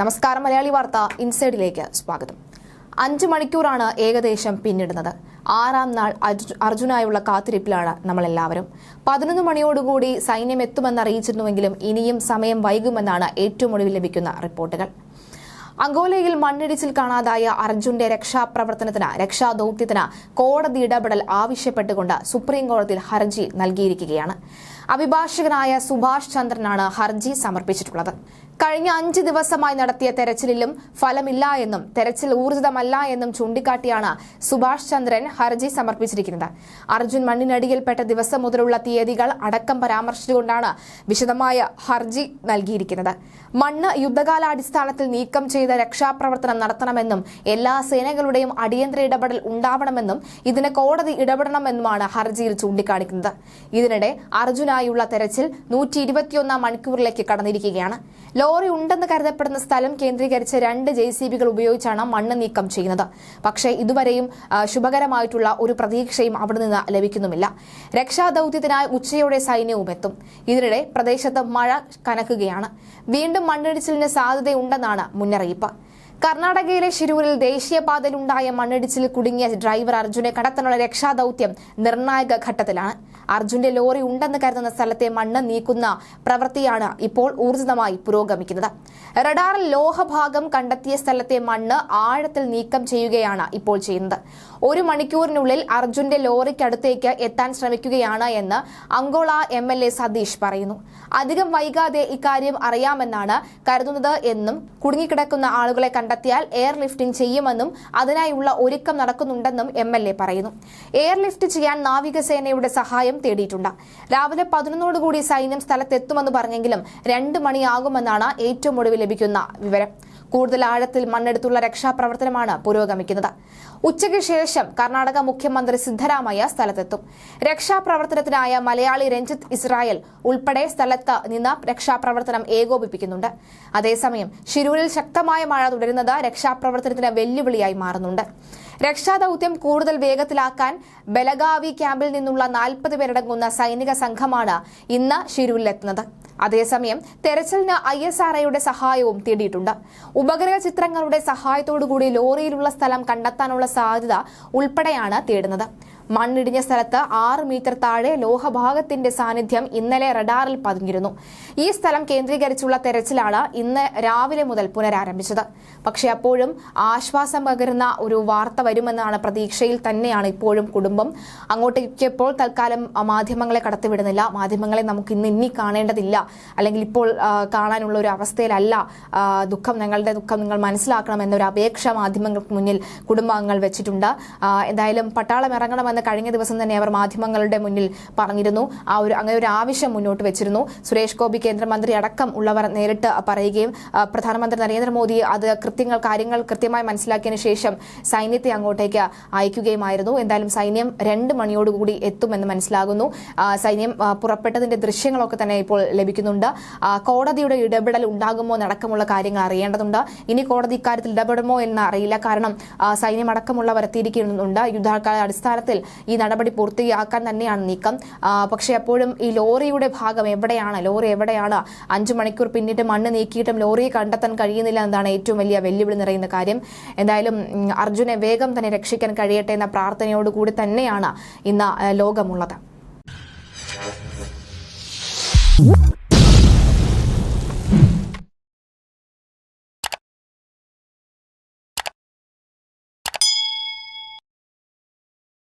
നമസ്കാരം മലയാളി വാർത്ത ഇൻസൈഡിലേക്ക് സ്വാഗതം. അഞ്ചു മണിക്കൂറാണ് ഏകദേശം പിന്നിടുന്നത്. ആറാം നാൾ അർജു- അർജുനായുള്ള കാത്തിരിപ്പിലാണ് നമ്മളെല്ലാവരും. പതിനൊന്ന് മണിയോടുകൂടി സൈന്യം എത്തുമെന്ന് അറിയിച്ചിരുന്നുവെങ്കിലും ഇനിയും സമയം വൈകുമെന്നാണ് ഏറ്റവും ഒടുവിൽ ലഭിക്കുന്ന റിപ്പോർട്ടുകൾ. അങ്കോലയിൽ മണ്ണിടിച്ചിൽ കാണാതായ അർജുന്റെ രക്ഷാപ്രവർത്തനത്തിന് രക്ഷാദൌത്യത്തിന് കോടതി ഇടപെടൽ ആവശ്യപ്പെട്ടുകൊണ്ട് സുപ്രീം കോടതിയിൽ ഹർജി നൽകിയിരിക്കുകയാണ്. അഭിഭാഷകനായ സുഭാഷ് ചന്ദ്രനാണ് ഹർജി സമർപ്പിച്ചിട്ടുള്ളത്. കഴിഞ്ഞ അഞ്ച് ദിവസമായി നടത്തിയ തെരച്ചിലിലും ഫലമില്ല എന്നും തെരച്ചിൽ ഊർജിതമല്ല എന്നും ചൂണ്ടിക്കാട്ടിയാണ് സുഭാഷ് ചന്ദ്രൻ ഹർജി സമർപ്പിച്ചിരിക്കുന്നത്. അർജുൻ മണ്ണിനടിയിൽപ്പെട്ട ദിവസം മുതലുള്ള തീയതികൾ അടക്കം പരാമർശിച്ചുകൊണ്ടാണ് വിശദമായ ഹർജി നൽകിയിരിക്കുന്നത്. മണ്ണ് യുദ്ധകാലാടിസ്ഥാനത്തിൽ നീക്കം ചെയ്ത രക്ഷാപ്രവർത്തനം നടത്തണമെന്നും എല്ലാ സേനകളുടെയും അടിയന്തര ഇടപെടൽ ഉണ്ടാവണമെന്നും ഇതിന് കോടതി ഇടപെടണമെന്നുമാണ് ഹർജിയിൽ ചൂണ്ടിക്കാണിക്കുന്നത്. ഇതിനിടെ അർജുനായുള്ള തെരച്ചിൽ നൂറ്റി ഇരുപത്തിയൊന്നാം മണിക്കൂറിലേക്ക് കടന്നിരിക്കുകയാണ്. ലോറി ഉണ്ടെന്ന് കരുതപ്പെടുന്ന സ്ഥലം കേന്ദ്രീകരിച്ച് രണ്ട് ജെ സി ബികൾ ഉപയോഗിച്ചാണ് മണ്ണ് നീക്കം ചെയ്യുന്നത്. പക്ഷേ ഇതുവരെയും ശുഭകരമായിട്ടുള്ള ഒരു പ്രതീക്ഷയും അവിടെ നിന്ന് ലഭിക്കുന്നുമില്ല. രക്ഷാദൌത്യത്തിനായി ഉച്ചയോടെ സൈന്യവും എത്തും. ഇതിനിടെ പ്രദേശത്ത് മഴ കനക്കുകയാണ്. വീണ്ടും മണ്ണിടിച്ചിലിന് സാധ്യതയുണ്ടെന്നാണ് മുന്നറിയിപ്പ്. കർണാടകയിലെ ശിരൂരിൽ ദേശീയപാതയിലുണ്ടായ മണ്ണിടിച്ചിൽ കുടുങ്ങിയ ഡ്രൈവർ അർജുനെ കടത്താനുള്ള രക്ഷാദൌത്യം നിർണായക ഘട്ടത്തിലാണ്. അർജുന്റെ ലോറി ഉണ്ടെന്ന് കരുതുന്ന സ്ഥലത്തെ മണ്ണ് നീക്കുന്ന പ്രവൃത്തിയാണ് ഇപ്പോൾ ഊർജിതമായി പുരോഗമിക്കുന്നത്. റഡാറിൽ ലോഹഭാഗം കണ്ടെത്തിയ സ്ഥലത്തെ മണ്ണ് ആഴത്തിൽ നീക്കം ചെയ്യുകയാണ് ഇപ്പോൾ ചെയ്യുന്നത്. ഒരു മണിക്കൂറിനുള്ളിൽ അർജുന്റെ ലോറിക്കടുത്തേക്ക് എത്താൻ ശ്രമിക്കുകയാണ് എന്ന് Ankola M L A Satish പറയുന്നു. അധികം വൈകാതെ ഇക്കാര്യം അറിയാമെന്നാണ് കരുതുന്നത് എന്നും കുടുങ്ങിക്കിടക്കുന്ന ആളുകളെ കണ്ടെത്തിയാൽ എയർ ലിഫ്റ്റിംഗ് ചെയ്യുമെന്നും അതിനായുള്ള ഒരുക്കം നടക്കുന്നുണ്ടെന്നും എം എൽ എ പറയുന്നു. എയർ ലിഫ്റ്റ് ചെയ്യാൻ നാവികസേനയുടെ സഹായം തേടിയിട്ടുണ്ട്. രാവിലെ പതിനൊന്നോടുകൂടി സൈന്യം സ്ഥലത്തെത്തുമെന്ന് പറഞ്ഞെങ്കിലും രണ്ട് മണിയാകുമെന്നാണ് ഏറ്റവും ഒടുവിൽ ലഭിക്കുന്ന വിവരം. കൂടുതൽ ആഴത്തിൽ മണ്ണെടുത്തുള്ള രക്ഷാപ്രവർത്തനമാണ് പുരോഗമിക്കുന്നത്. ഉച്ചയ്ക്ക് ശേഷം കർണാടക മുഖ്യമന്ത്രി സിദ്ധരാമയ്യ സ്ഥലത്തെത്തും. രക്ഷാപ്രവർത്തനത്തിനായ മലയാളി രഞ്ജിത്ത് ഇസ്രായേൽ ഉൾപ്പെടെ സ്ഥലത്ത് നിന്ന് രക്ഷാപ്രവർത്തനം ഏകോപിപ്പിക്കുന്നുണ്ട്. അതേസമയം ഷിരൂരിൽ ശക്തമായ മഴ തുടരുന്നത് രക്ഷാപ്രവർത്തനത്തിന് വെല്ലുവിളിയായി മാറുന്നുണ്ട്. രക്ഷാദൌത്യം കൂടുതൽ വേഗത്തിലാക്കാൻ ബലഗാവി ക്യാമ്പിൽ നിന്നുള്ള നാൽപ്പത് പേരടങ്ങുന്ന സൈനിക സംഘമാണ് ഇന്ന് ഷിരൂരിലെത്തുന്നത് അതേസമയം തെരച്ചിലിന് ഐ എസ് ആർ ഐയുടെ സഹായവും തേടിയിട്ടുണ്ട്. ഉപഗ്രഹ ചിത്രങ്ങളുടെ സഹായത്തോടുകൂടി ലോറിയിലുള്ള സ്ഥലം കണ്ടെത്താനുള്ള സാധ്യത ഉൾപ്പെടെയാണ് തേടുന്നത്. മണ്ണിടിഞ്ഞ സ്ഥലത്ത് ആറ് മീറ്റർ താഴെ ലോഹഭാഗത്തിന്റെ സാന്നിധ്യം ഇന്നലെ റഡാറിൽ പതിഞ്ഞിരുന്നു ഈ സ്ഥലം കേന്ദ്രീകരിച്ചുള്ള തെരച്ചിലാണ് ഇന്ന് രാവിലെ മുതൽ പുനരാരംഭിച്ചത്. പക്ഷേ അപ്പോഴും ആശ്വാസം പകരുന്ന ഒരു വാർത്ത വരുമെന്നാണ് പ്രതീക്ഷയിൽ തന്നെയാണ് ഇപ്പോഴും കുടുംബം. അങ്ങോട്ടേക്ക് ഇപ്പോൾ തൽക്കാലം മാധ്യമങ്ങളെ കടത്തിവിടുന്നില്ല. മാധ്യമങ്ങളെ നമുക്ക് ഇന്ന് ഇനി കാണേണ്ടതില്ല. അല്ലെങ്കിൽ ഇപ്പോൾ കാണാനുള്ള ഒരു അവസ്ഥയിലല്ല ദുഃഖം ഞങ്ങളുടെ ദുഃഖം നിങ്ങൾ മനസ്സിലാക്കണം എന്നൊരു അപേക്ഷ മാധ്യമങ്ങൾക്ക് മുന്നിൽ കുടുംബാംഗങ്ങൾ വെച്ചിട്ടുണ്ട്. എന്തായാലും പട്ടാളം ഇറങ്ങണമെന്ന് കഴിഞ്ഞ ദിവസം തന്നെ അവർ മാധ്യമങ്ങളുടെ മുന്നിൽ പറഞ്ഞിരുന്നു. ആ ഒരു അങ്ങനെ ഒരു ആവശ്യം മുന്നോട്ട് വെച്ചിരുന്നു. സുരേഷ് ഗോപി കേന്ദ്രമന്ത്രി അടക്കം ഉള്ളവർ നേരിട്ട് പറയുകയും പ്രധാനമന്ത്രി നരേന്ദ്രമോദി അത് കൃത്യങ്ങൾ കാര്യങ്ങൾ കൃത്യമായി മനസ്സിലാക്കിയതിനു ശേഷം സൈന്യത്തെ അങ്ങോട്ടേക്ക് അയക്കുകയുമായിരുന്നു. എന്തായാലും സൈന്യം രണ്ട് മണിയോടുകൂടി എത്തുമെന്ന് മനസ്സിലാകുന്നു. സൈന്യം പുറപ്പെട്ടതിന്റെ ദൃശ്യങ്ങളൊക്കെ തന്നെ ഇപ്പോൾ ലഭിക്കുന്നുണ്ട്. കോടതിയുടെ ഇടപെടൽ ഉണ്ടാകുമോ എന്നടക്കമുള്ള കാര്യങ്ങൾ അറിയേണ്ടതുണ്ട്. ഇനി കോടതി ഇക്കാര്യത്തിൽ ഇടപെടുമോ എന്ന് അറിയില്ല. കാരണം സൈന്യം അടക്കമുള്ളവർ എത്തിയിരിക്കുന്നുണ്ട്. യുദ്ധകാല അടിസ്ഥാനത്തിൽ ഈ നടപടി പൂർത്തിയാക്കാൻ തന്നെയാണ് നീക്കം. പക്ഷേ അപ്പോഴും ഈ ലോറിയുടെ ഭാഗം എവിടെയാണ്? ലോറി എവിടെയാണ്? അഞ്ചു മണിക്കൂർ പിന്നിട്ട് മണ്ണ് നീക്കിയിട്ടും ലോറിയെ കണ്ടെത്താൻ കഴിയുന്നില്ല എന്നതാണ് ഏറ്റവും വലിയ വെല്ലുവിളി നിറയുന്ന കാര്യം. എന്തായാലും അർജുനെ വേഗം തന്നെ രക്ഷിക്കാൻ കഴിയട്ടെ എന്ന പ്രാർത്ഥനയോടുകൂടി തന്നെയാണ് ഇന്ന് ലോകമുള്ളത്.